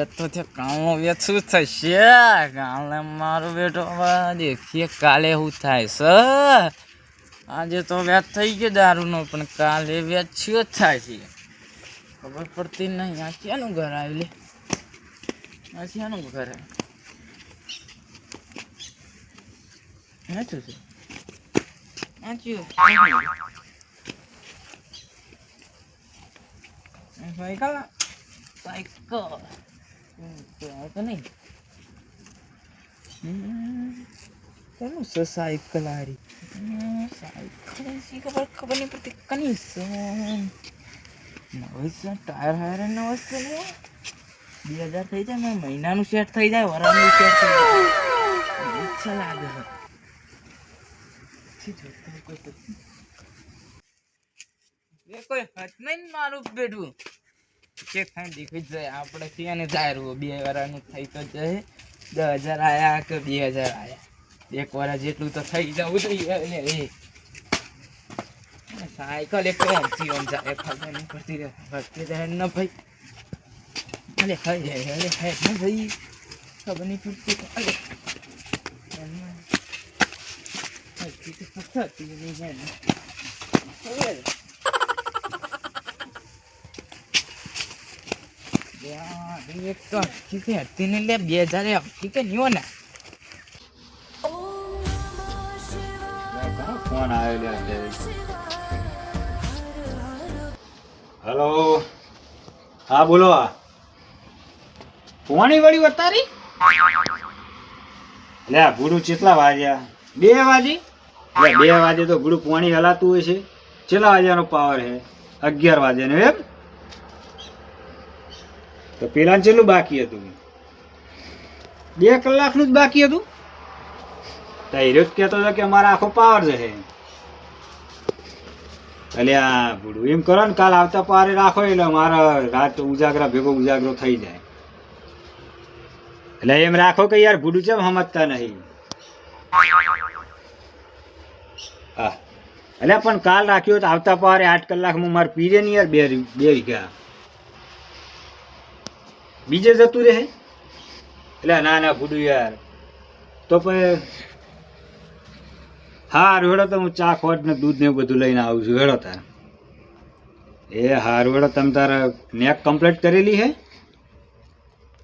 વેચતો છે કામો વેચું થશે? કાલે મારો બેટો હવે દેખીએ કાલે શું થાય છે? આજે તો વેચ થઈ ગયો દારૂનો, પણ કાલે વેચ્યો જ થાય છે. ખબર પડતી નહીં. આ ક્યાંનું ઘર આવ્યું લે? આ ક્યાંનું ઘર આવ્યું? વેચું છે? વાંચ્યું સાયકલ સાયકલ. બે હજાર થઈ જાય મહિનાનું સેટ થઈ જાય વરાનું સેટ થઈ કોઈ કોઈ મારું બેઠું કે ખાઈ દેખી જાય આપણે ત્યાં જાય રહ્યું બે વાળાનું થઈ તો જાય. દસ હજાર આવ્યા કે બે હજાર આવ્યા એક વાર જેટલું તો થઈ જવું જોઈએ એ. સાયકલ એક ઓમથી ઓમ જાય ખબર નહીં પડતી રે ફરતી જાય ન ભાઈ. અરે ખાઈ જાય અરે ખાઈ ન ભાઈ. ખબર નહીં પડતી અરે હરતી તો થતી નહીં ને ખબર યાર, એક હા, બોલો પોણી વળી વતારી? લે, આ ભૂડું ચેટલા વાગ્યા? બે વાગે? બે વાગે તો ગુડુ પોણી હલાતું હોય છે. ચેટલા વાગ્યાનો પાવર છે? અગિયાર વાગ્યાનો, એમ? તો પેલા ચેટલું બાકી હતું? બે કલાકનું જ બાકી હતું? તો હીરો જ કહેતો હતો કે મારા આખો પાવર જશે. એટલે આ ભૂડું એમ કરો ને કાલ આવતા પારે રાખો એટલે મારા રાત ઉજાગરા ભેગો ઉજાગરો થઈ જાય. એટલે એમ રાખો કે યાર ભૂડું ચેમ સમજતા નહીં? હા. એટલે પણ કાલ રાખ્યો તો આવતા પારે આઠ કલાકમાં મારે પીરે નહીં યાર બે બે વીઘા. બીજે જતું રહે? એટલે ના ના ગુડુ યાર. તો પછી હાર, હેડો તો હું ચા, ખોટ ને દૂધ ને બધું લઈને આવું છું. હેડો તાર. એ હારું, હેડો, તમે તારે નેક કમ્પ્લીટ કરેલી હે?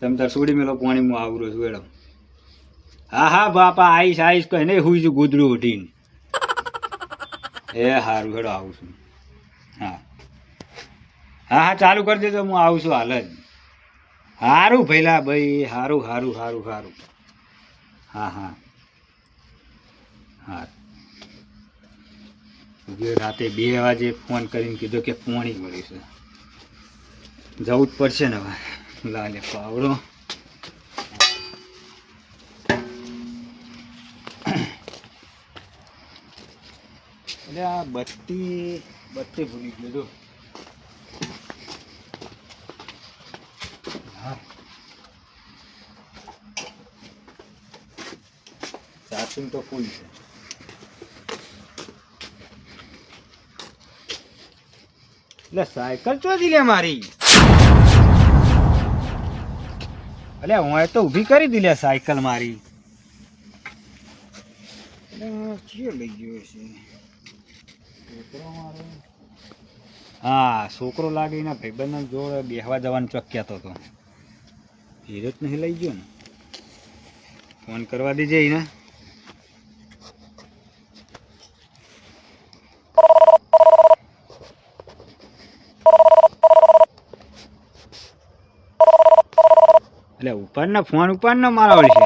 તમે તાર સુડી મેલો પાણી હું આવરો છું, હેડો. હા હા, બાપા આવીશ આવીશ કહે નહીં હું છું ગુદરું ઉઠીને. એ હારું, હેડો, આવું છું. હા. હા હા, ચાલુ કરી દેજો, હું આવું છું હાલ જ. હારું ભૈલા ભાઈ હારું હારું હારું હારું. હા હા. હા. રાતે બે વાગે ફોન કરીને કીધો કે પોણી મળી છે. જવું જ પડશે ને હવે. લાલે પાવડો. એટલે આ બત્તી બત્તી ભૂલી ગયો ચાર્જિંગ તો ફૂલ છે એટલે સાયકલ ચોરી લે મારી એટલે હું એ તો ઊભી કરી દીધી સાયકલ મારી લઈ ગયો છે હા છોકરો લાગે એના ભાઈબંધ જોડે બેહવા જવાનું ચોક કહેતો હતો હીરો જ નહીં લઈ ગયો ને ફોન કરવા દેજે એને એટલે ઉપરના ફોન ઉપર ને મારા છે.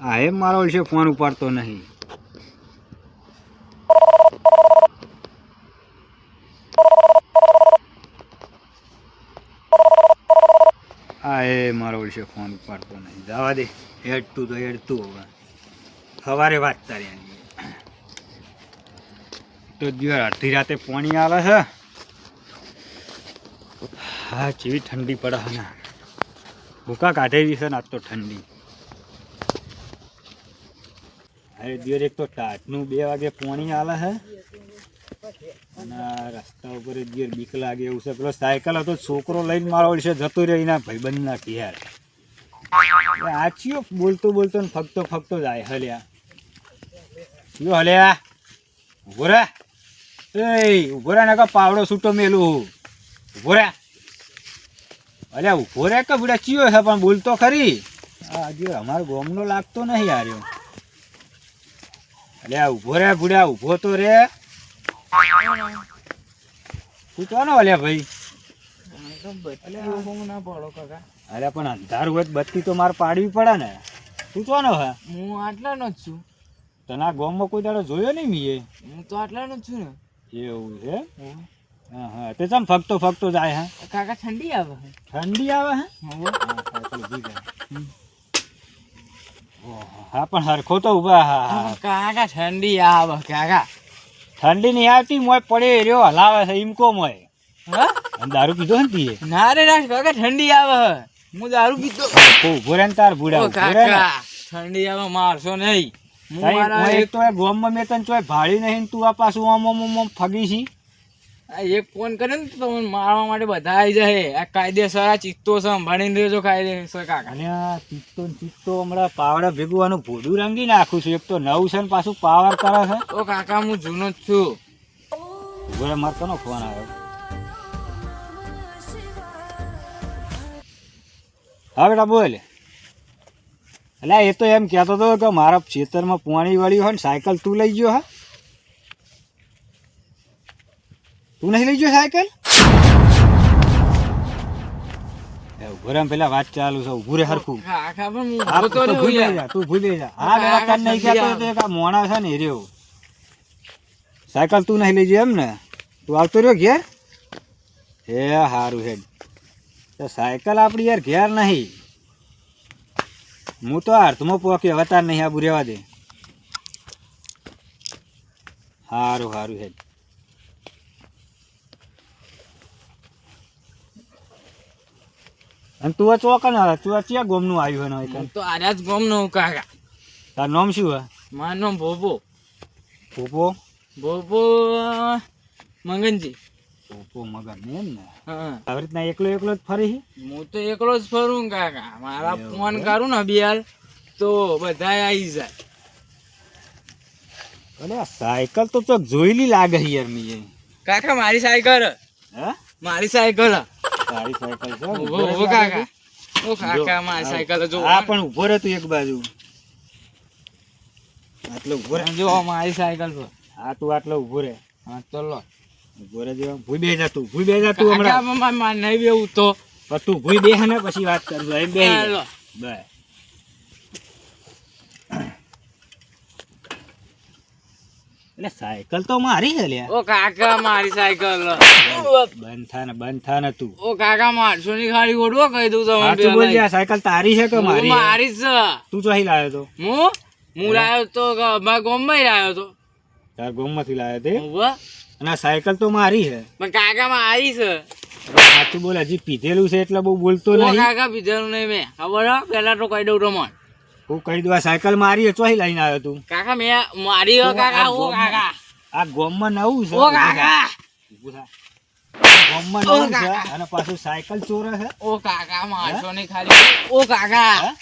આ એમ મારોલ છે, ફોન ઉપાડતો નહીં. આ એ મારો છે, ફોન ઉપાડતો નહીં. જવા દે. હેડતું તો હેડતું હવે. સવારે વાત તારી તો દિવસ અડધી રાતે પાણી આવે છે હા જેવી ઠંડી પડે છે ભૂકા કાઢેલી છે ને, આજ તો ઠંડી. અરે દિવસ એક તો ટાટનું બે વાગે પાણી આવે છે અને રસ્તા ઉપર દિવસ બીક લાગે એવું છે. પેલો સાયકલ હતો, છોકરો લઈને મારો છે, જતો રહ્યો એના ભાઈબંધ ના ઘેર આચીઓ બોલતો બોલતો ને ફગતો ફગતો જાય હલ્યા. યો હલ્યા, ઊભો રે. એ, ઊભો રે પાવડો છૂટો મેલું. ઊભો રે. અલ્યા ઊભો રે કે બુડા ચિયો છે પણ બોલતો ખરી. આજે અમારો ગોમનો લાગતો નહીં આર્યો અલ્યા ઊભો રે બુડા ઊભો તો રે તું ચાનો અલ્યા ભાઈ? અરે પણ અંધારું હોય બત્તી તો મારે પાડવી પડે ને. તું ચાનો હે? હું આટલાનો જ છું. તને આ ગામમાં કોઈ દાડો જોયો નહીં મીએ? હું તો આટલાનો જ છું ને. એવું છે? હા હા તે ચમ ફગતો ફગતો જાય હે કાકા ઠંડી આવે ઠંડી આવે હે હા, હા પણ હરખો તો ઊભા હા હા કાકા ઠંડી આવે કાકા ઠંડી નહીં આવતી મોય પડે રહ્યો હલાવે છે ઈમકો મોય હા દારૂ પીધો ને તીએ ના રે ના કાકા ઠંડી આવે હું દારૂ પીધો ઊભો રે તાર ભૂડા. કાકા ઠંડી આવે મારશો નહીં હું એક તો ગોમમાં મેં તને ચોય ભાળી નહીં તું આ પાછું આમ આમ ફગી છી એક ફોન કરે ને તો તમને મારવા માટે બધા આવી જાય. આ કાયદેસર આ ચિત્તો છે સંભાળીને રહેજો કાયદેસર કાકા. અને આ ચિત્તો ચિત્તો હમણાં પાવડા ભેગું આનું ભોડું રંગી નાખું છું. એક તો નવું છે ને પાછું પાવર કરે છે. તો કાકા હું જૂનો જ છું. ઘરે મારે કોનો ફોન આવ્યો? હા બેટા બોલ. એટલે એ તો એમ કહેતો હતો કે મારા ખેતરમાં પાણી વળ્યું હોય ને સાયકલ તું લઈ ગયો હા? તું નહીં લઈ ગયો સાયકલ? એ ઊભો પેલા વાત ચાલુ છે ઉભું હરખું. તો ભૂલી. જા તું ભૂલી જા. હા બેટા તને નહીં કહેતો તો એક મોણા છે ને રહ્યો સાયકલ તું નહીં લઈ એમ ને? તું આવતો રહ્યો ઘેર? હે સારું હેડ. તો સાયકલ આપણી યાર ઘેર નહીં. હું તો અર્થમાં પોકી હવે તાર નહીં આબુ રહેવા દે. સારું સારું હેડ. અને તું આ ચોકન આવે તું ચિયા ગોમનું આવ્યું હોય હું તો આર્યા જ ગમનું કાકા. તાર નામ શું હે? મારું નામ ભોપો. ભોપો? ભોપો મંગનજી. ભોપો મગન એમ ને? હા. આવી રીતના એકલો એકલો જ ફરી હું? તો એકલો જ ફરું કાકા. મારા ફોન? કરું ને બિયાલ તો બધા આવી જાય. અરે સાયકલ તો ચોક જોયેલી લાગે યાર મીએ કાકા મારી સાયકલ. હે? મારી સાયકલ તારી સાયકલ છે ઊભો ઊભો ઊભો રહે કાકા. ઓ કાકા મારી સાયકલ જો હા પણ ઊભો રહે તું એક બાજુ. આટલો ઊભો રહે. જો મારી સાયકલ હા તું આટલો ઊભો રહે. હા ચલો ઊભો રહે જો ભૂઈ બે જા તું ભૂઈ બે જા તું હમણાં. માં માં નહીં બેવું તો. તું ભૂઈ બે ને પછી વાત કરજો એમ બે બસ. એટલે સાયકલ તો મારી છે લ્યા. ઓ કાકા મારી સાયકલ. બંધ થા ને બંધ થા ને તું. ઓ કાકા મારશો ની ખાલી ઓડવો કહી દઉં તમને તું બોલ જા સાયકલ તારી છે કે મારી? મારી છે. તું ચોહી લાવ્યો તો? હું? હું લાવ્યો તો મારા ગામમાં લાવ્યો તો. તાર ગોમમાંથી લાવ્યો તે? અને સાયકલ તો મારી છે. પણ કાકા મારી છે. સાચું બોલ હજી પીધેલું છે એટલે બહુ બોલતો નહીં. કાકા પીધેલું નહીં મેં. ખબર પેલા તો કહી દઉં તમને. હું કહી દઉં આ સાયકલ મારી ચોહી લઈને આવ્યો તું. કાકા મેં મારી કાકા આ ઓ કાકા. આ ગોમમાં નવું છે ઓ કાકા. ઊભું થા. આ ગોમમાં નવું છે અને પાછું સાયકલ ચોરે છે. ઓ કાકા મારશો નહીં ખાલી. ઓ કાકા.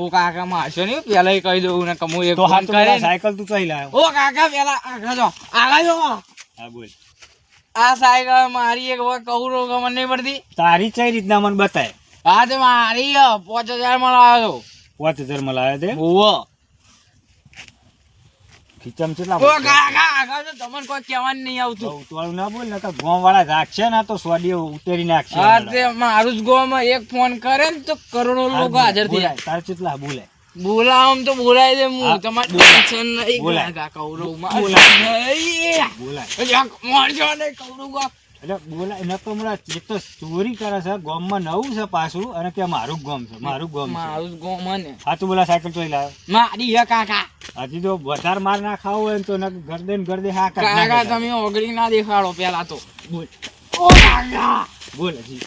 ઓ કાકા મારશો નહીં. પેલા કહી દઉં ને કમું એક ફોન કરે સાયકલ તું ચોહી લાવ્યો ઓ કાકા પેલા આગળ જો. આગળ જો. હા બોલ. આ સાયકલ મારી એક વાર કહું રોગ મને નહીં પડતી. તારી કઈ રીતના મને બતાય. હા તે મારી પાંચ હજારમાં લાવ્યો પાંચ હજારમાં લાવ્યો તે? ઓવો ખીચમ કેટલા જો તમને કોઈ કહેવાનું નહીં આવતું. ઉતવાળું ના બોલ ને ગોમ વાળા રાખશે ને તો સોડીઓ ઉતરી નાખશે હા તે મારું જ ગોમાં એક ફોન કરે ને તો કરોડો લોકો હાજર થઈ જાય તાર કેટલા બોલે? બોલાવમ તો બોલાય દે હા, તમારે. ટેન્શન નહીં. બોલાય. કાકા કૌરવ બોલાય. બોલાય. મારજો નહીં કૌરવ ગા. એટલે બોલા એને તો હમણાં એક તો ચોરી કરે છે ગોમમાં નવું છે પાછું અને કે મારું ગોમ છે મારું ગોમ મારું ગોમ ને હા તું બોલા સાયકલ ચોઈ લાવ્યો મારી હે કાકા. હજી તો વધારે માર ના ખાવ હોય તો ગરદે ને ગરદે હા કાકા તમે ઓગળી ના દેખાડો પેલા તો. બોલ. ઓ કાકા. બોલ હજી.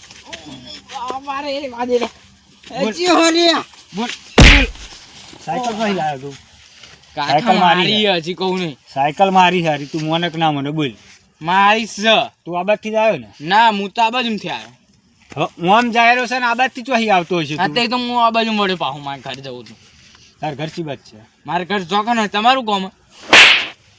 અમારે વાદે રે હજી હો બોલ. સાયકલ ચોઈ લાવ્યો તું. સાયકલ મારી હજી કહું નહીં. સાયકલ મારી સારી તું મોનક ના મને બોલ. મારી સ. તું આ બાજથી જ આવ્યો ને? ના હું તો આ બાજુથી આવ્યો. હું આમ જાય છે ને આ બાજથી ચોહી આવતો હશે હા તો હું મળ્યો પાહું મારે ઘર જવું છું. તાર ઘર છે? મારે ઘર ચોકન હોય તમારું કોમ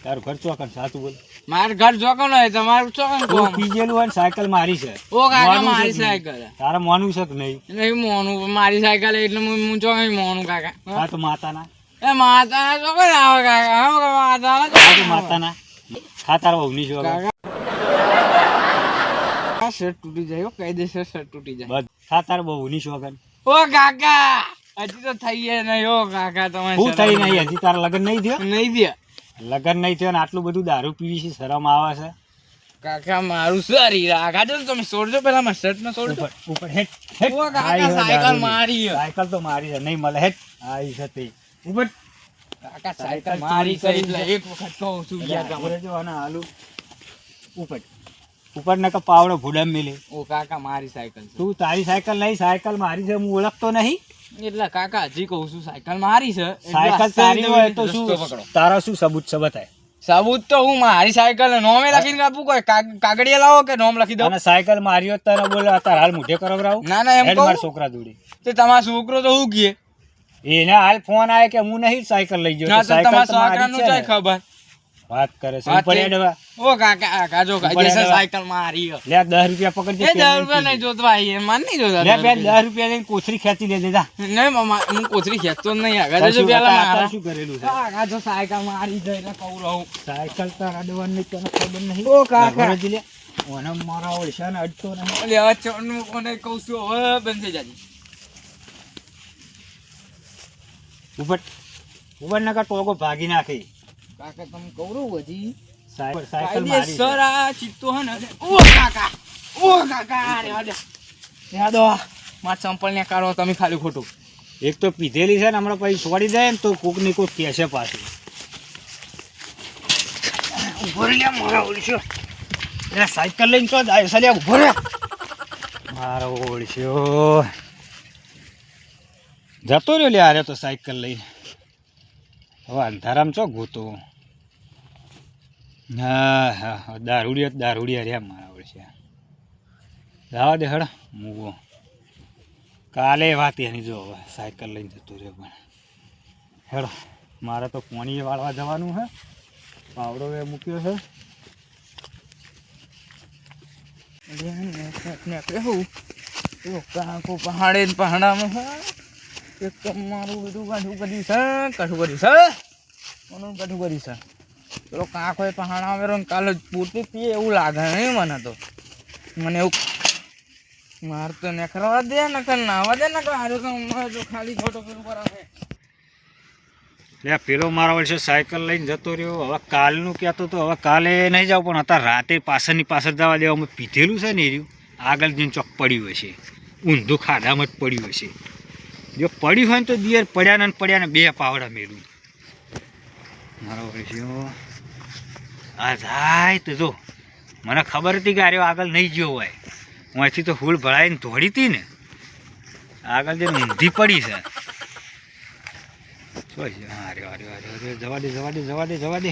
તારું ઘર ચોકન સાચું બોલ. મારે ઘર ચોકન હોય તમારું ચોકન કોમ પીજેલું હોય? ને સાયકલ મારી છે. ઓ કાકા મારી સાયકલ. તારે માનવું છે કે નહીં? નહીં મોનું મારી સાયકલ એટલે હું ચોકન મોનું કાકા. હા તો માતાના. એ માતાના ચોકન આવે કાકા. હા માતાના. માતાના. હા તારા ઓગણીસ આ શર્ટ તૂટી જાય કાયદેસર શર્ટ તૂટી જાય. હા તારા બહુની છે વગર. ઓ કાકા હજી તો થઈએ નહીં ઓ કાકા તમે શું થઈ નહીં હજી તારા લગ્ન નહીં થયો? નહીં થયા. લગન નહીં થયો ને આટલું બધું દારૂ પીવી છે શરમ આવે છે? કાકા મારું સારી રાખા જો તમે છોડજો પેલા મારા શર્ટ ને છોડજો. ઉપર હેટ ઓ કાકા, સાયકલ મારી સાયકલ તો મારી છે નહીં મળે હેટ આઈ છે તે. ઉપર. કાકા સાયકલ સાયકલ મારી કરી એટલે એક વખત કહું છું એટલે ગયા જો આને હાલું ઉપર. ઉપર ને પાવડો ભૂડમ મિલે. ઓ કાકા મારી સાયકલ તું તારી સાયકલ નહીં સાયકલ મારી છે હું ઓળખતો નહીં. એટલે કાકા હજી કહું છું સાયકલ મારી છે સાયકલ તારી હોય તો શું તારા શું સબૂત છે બતાય સાબુત તો હું મારી સાયકલ નોમે લખીને આપું કોઈ લાવો કે નોમ લખી દો અને સાયકલ મારી હોત તને બોલે અત્યારે હાલ મોઢે કરાવરાવું. ના ના એમ કહું. છોકરા જોડે. તે તમારો છોકરો તો હું ગયે એને હાલ ફોન આવે કે હું નહીં સાયકલ લઈ ગયો તમારા છોકરાનું છે ખબર. વાત કરે છે ઉપર તે- ઓ કાકા કાજો જો ઉપર કાયદેસર હેડવા. સાયકલ મારી લે દસ રૂપિયા પકડજે એ પેલા દસ રૂપિયા નહીં જોતો ભાઈ એ માન નહીં જોતા લે દસ બેન રૂપિયા. લઈને કોથરી ખેંચી લે દેતા નહીં મામા હું કોથરી ખેંચતો નહીં આગળ. જો પેલા મારા. શું કરેલું છે? કાજો સાયકલ મારી દે એટલે કહું રહું. સાયકલ તારા ડોવાની તને ખબર નહીં. ઓ કાકા. લે. ઓને મારા ઓળશાને અડતો નહીં લે ચણનું કોને કહું છું હવે બંધ થઈ જાય ઉપર ઉપર નકર ટોગો ભાગી નાખી. કાકા તમે કવરો હજી. સાયકલ સાયકલ મારી સર આ ચિત્તો હે ને ઓ કાકા ઓ કાકા અરે અરે. યાદ માર ચંપલ ને કાઢો તમે ખાલી ખોટું. એક તો પીધેલી છે ને હમણાં પછી છોડી જાય ને તો કોકની કોક કહેશે પાછું. ઊભો લે મારા ઓળશો. એ સાયકલ લઈને તો જાય સલ્યા ઊભો રે. મારો ઓળશ્યો જતો રહ્યો લે આરે તો સાયકલ લઈ હવે અંધારામ ચો ગોતો. હા હા હા, દારૂડિયો, દારૂડિયા રહ્યા મારા ઓળશ્યા દાવા દે હળ મૂવો કાલે વાત એની જો હવે, સાયકલ લઈને જતો રહ્યો પણ. હેડો મારે તો કોણીએ વાળવા જવાનું છે પાવડો એ મૂક્યો છે. કાકો પહાડે ને પહાડામાં, હે. એક મારું બધું કાઠું કર્યું છે, કાઠું કર્યું છે. કોનું કાઠું કર્યું છે. પેલો કાકો એ પહાડા આવેલો કાલે પોતે પીએ એવું લાગે નહીં મને તો. મને એવું માર તો નખરવા દે, નકર નાવા દે, નકર હારો તો મારે તો ખાલી ખોટો પેલું કરાવે. લે, પેલો મારા વર્ષે સાયકલ લઈને જતો રહ્યો. હવે કાલનું કહેતો તો હવે કાલે નહીં જાવ પણ અત્યારે રાતે પાછળની પાછળ જવા દેવા. અમે પીધેલું છે ને એ રહ્યું. આગળ જઈને ચોક પડ્યું હશે. ઊંધું ખાડામાં જ પડ્યું હશે. જો પડ્યું હોય ને તો દિયર પડ્યા ને પડ્યા ને બે પાવડા મેળવું. મારો આ જાય તો જો મને ખબર હતી કે આર્યો આગળ નહીં ગયો હોય. હું અહીંથી તો ફૂલ ભરાઈને ધોડી હતી ને આગળ જે ઊંધી પડી છે. શું છે? અરે, અરે, જવા દે જવા દે જવા દે જવા દે.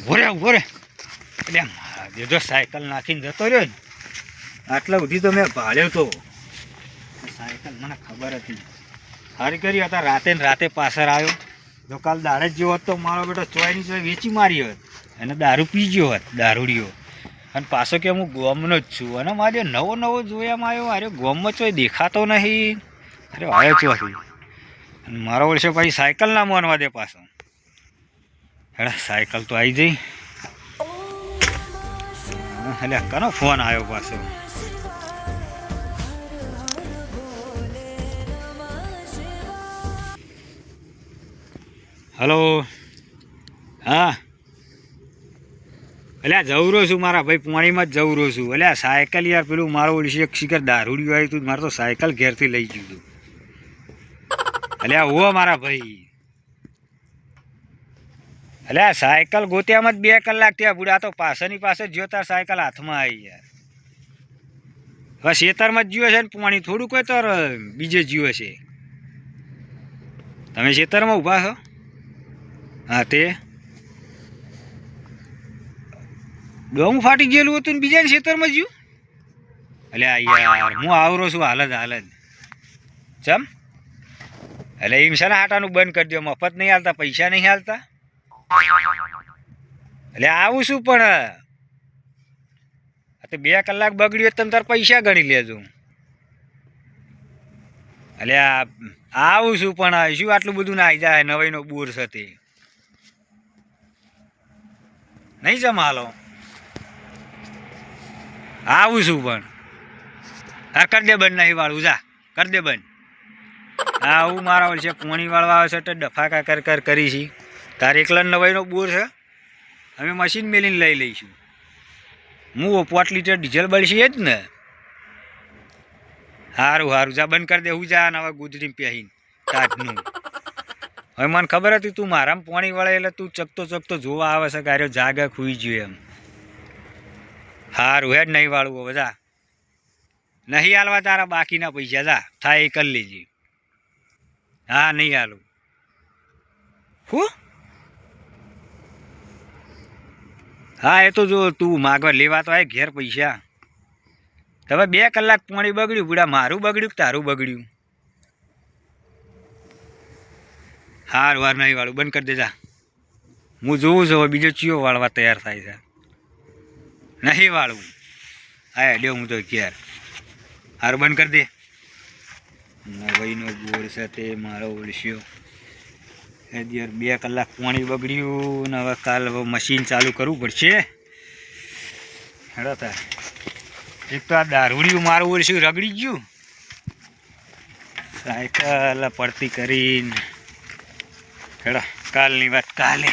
ઊભો રે ઊભો રે. એટલે જો સાયકલ નાખીને જતો રહ્યો ને આટલા સુધી તો મેં ભાળ્યો તો. સાયકલ, મને ખબર હતી સારી કરી હતા, રાતે ને રાતે પાછળ આવ્યો. જો કાલ દાડે જ જેવો હોત તો મારો બેટો ચોયની ચોય વેચી મારી હોત. અને દારૂ પી ગયો હોત દારૂડીઓ અને પાછો કે હું ગોમનો જ છું. અને મારે નવો નવો જોયામાં આવ્યો. અરે ગોમમાં ચોય દેખાતો નહીં. અરે આવ્યો ચોથી અને મારો વર્ષે પછી સાયકલ ના માનવા દે પાછો. હેડા, સાયકલ તો આવી જઈ. એટલે કનો ફોન આવ્યો પાછો? હલો. હા. અલ્યા જવરો છું મારા ભાઈ પાણીમાં જ જવરો છું. અલ્યા સાયકલ યાર પેલું મારો ઓળશી એક શિખર દારૂડિયું આવ્યું હતું મારે તો સાયકલ ઘેરથી લઈ ગયું હતું અલ્યા હો મારા ભાઈ. અલ્યા સાયકલ ગોત્યામાં જ બે કલાક ત્યાં બુડા તો પાછળની પાસે જ તાર સાયકલ હાથમાં આવી યાર. હવે શેતરમાં જ જીવે છે ને પાણી, થોડું કોઈ તો બીજે જીવે છે. તમે શેતરમાં ઊભા છો? હા તે ડોંગ ફાટી ગયેલું હતું ને બીજાને ખેતરમાં જ્યું? એટલે યાર, હું આવરો છું, હાલ જ હાલ જ. ચમ? એટલે એમ છે ને હાટાનું બંધ કરી દો મફત નહીં હાલતા, પૈસા નહીં હાલતા? એટલે આવું શું પણ? તો બે કલાક બગડ્યું તમે તાર પૈસા ગણી લેજો. એટલે આવું છું પણ શું આટલું બધું ના આવી જાય, નવાઈનો બોર છે તે નહીં જમાલો. આવું છું પણ. હા, કર દે બંધ નહીં વાળું, જા. કર દે બંધ. હા આવું મારા વર્ષે કોણી વાળવા આવે છે તો ડફાકા કર કર કરી છી. તારે એકલા નવાઈનો બોર છે? અમે મશીન મેલીને લઈ લઈશું. હું પોટ લીટર ડીઝલ બળશે જ ને. સારું સારું જા, બંધ કરી દે, હું જા નવા ગુજરી પહેરીને. તાજનું. હવે મને ખબર હતી તું મારામાં પોણી વળે એટલે તું ચકતો ચકતો જોવા આવે છે કાર્યો જાગે ખુઈ ગયું એમ. હારું, હેડ નહીં વાળું હવે, જા. નહીં હાલવા તારા બાકીના પૈસા, જા. થાય એ કરી લેજે. હા, નહીં હાલું. હું? હા, એ તો જો તું માગવા લેવા તો આય ઘેર પૈસા. તમે બે કલાક પાણી બગડ્યું પૂરા મારું બગડ્યું કે તારું બગડ્યું? હાર વાર નહીં વાળું. બંધ કરી દેજા હું જોઉં છું, હવે બીજો ચિયો વાળવા તૈયાર થાય છે. નહીં વાળવું. હા ડે હું તો ક્યાર હાર, બંધ કરી દે. નવાઈનો બોર સાથે મારો ઓળશ્યો. યાર બે કલાક પાણી બગડ્યું ને હવે કાલ હવે મશીન ચાલુ કરવું પડશે. હેડો તાર. એક તો આ દારૂડિયું મારું ઓળશ્યું રગડી ગયું. સાયકલ પડતી કરીને હેડો કાલની વાત કાલે.